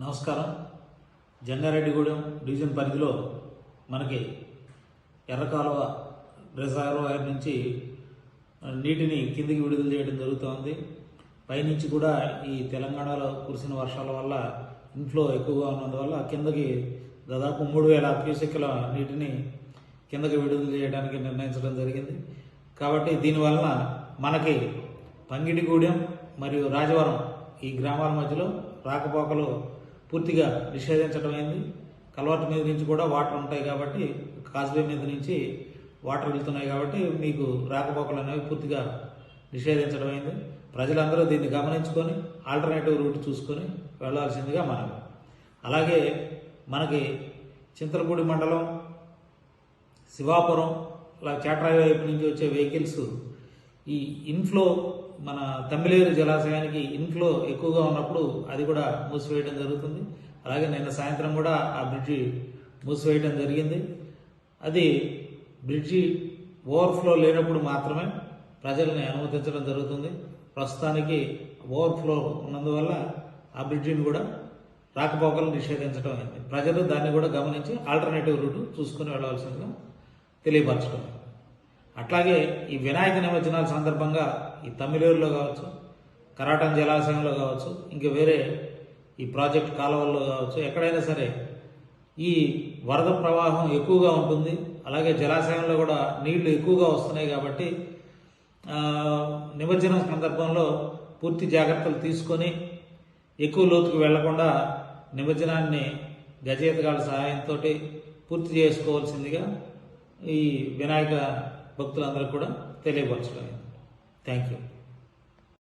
నమస్కారం. జంగారెడ్డిగూడెం డివిజన్ పరిధిలో మనకి ఎర్రకాలువ రిజర్వాయర్ నుంచి నీటిని కిందికి విడుదల చేయడం జరుగుతోంది. పైనుంచి కూడా ఈ తెలంగాణలో కురిసిన వర్షాల వల్ల ఇన్ఫ్లో ఎక్కువగా ఉన్నందువల్ల కిందకి దాదాపు మూడు వేల క్యూసెక్ల నీటిని కిందకి విడుదల చేయడానికి నిర్ణయించడం జరిగింది. కాబట్టి దీనివలన మనకి పంగిడిగూడెం మరియు రాజవరం ఈ గ్రామాల మధ్యలో రాకపోకలు పూర్తిగా నిషేధించడం అయింది. కలవట్ మీద నుంచి కూడా వాటర్ ఉంటాయి కాబట్టి కాజ్వే మీద నుంచి వాటర్ వెళ్తున్నాయి కాబట్టి మీకు రాకపోకలు అనేవి పూర్తిగా నిషేధించడం అయింది. ప్రజలందరూ దీన్ని గమనించుకొని ఆల్టర్నేటివ్ రూట్ చూసుకొని వెళ్ళాల్సిందిగా మనం అలాగే మనకి చింతలపూడి మండలం శివాపురం ఇలా చాట్రాయి వైపు నుంచి వచ్చే వెహికల్స్ ఈ ఇన్ఫ్లో మన తమిళేరు జలాశయానికి ఇన్ఫ్లో ఎక్కువగా ఉన్నప్పుడు అది కూడా మూసివేయడం జరుగుతుంది. అలాగే నిన్న సాయంత్రం కూడా ఆ బ్రిడ్జి మూసివేయడం జరిగింది. అది బ్రిడ్జి ఓవర్ఫ్లో లేనప్పుడు మాత్రమే ప్రజల్ని అనుమతించడం జరుగుతుంది. ప్రస్తుతానికి ఓవర్ఫ్లో ఉన్నందువల్ల ఆ బ్రిడ్జిని కూడా రాకపోకలు నిషేధించడం అయింది. ప్రజలు దాన్ని కూడా గమనించి ఆల్టర్నేటివ్ రూట్ చూసుకుని వెళ్ళవలసిందిగా తెలియపరచడం అట్లాగే ఈ వినాయక నిమజ్జనాల సందర్భంగా ఈ తమిళూరులో కావచ్చు కరాటం జలాశయంలో కావచ్చు ఇంకా వేరే ఈ ప్రాజెక్ట్ కాలువల్లో కావచ్చు ఎక్కడైనా సరే ఈ వరద ప్రవాహం ఎక్కువగా ఉంటుంది అలాగే జలాశయంలో కూడా నీళ్ళు ఎక్కువగా వస్తున్నాయి కాబట్టి నిమజ్జనం సందర్భంలో పూర్తి జాగ్రత్తలు తీసుకొని ఎక్కువ లోతుకు వెళ్ళకుండా నిమజ్జనాన్ని గజేతగాళ్ళ సహాయంతో పూర్తి చేసుకోవాల్సిందిగా ఈ వినాయక భక్తులందరూ కూడా తెలియపరచడం థ్యాంక్ యూ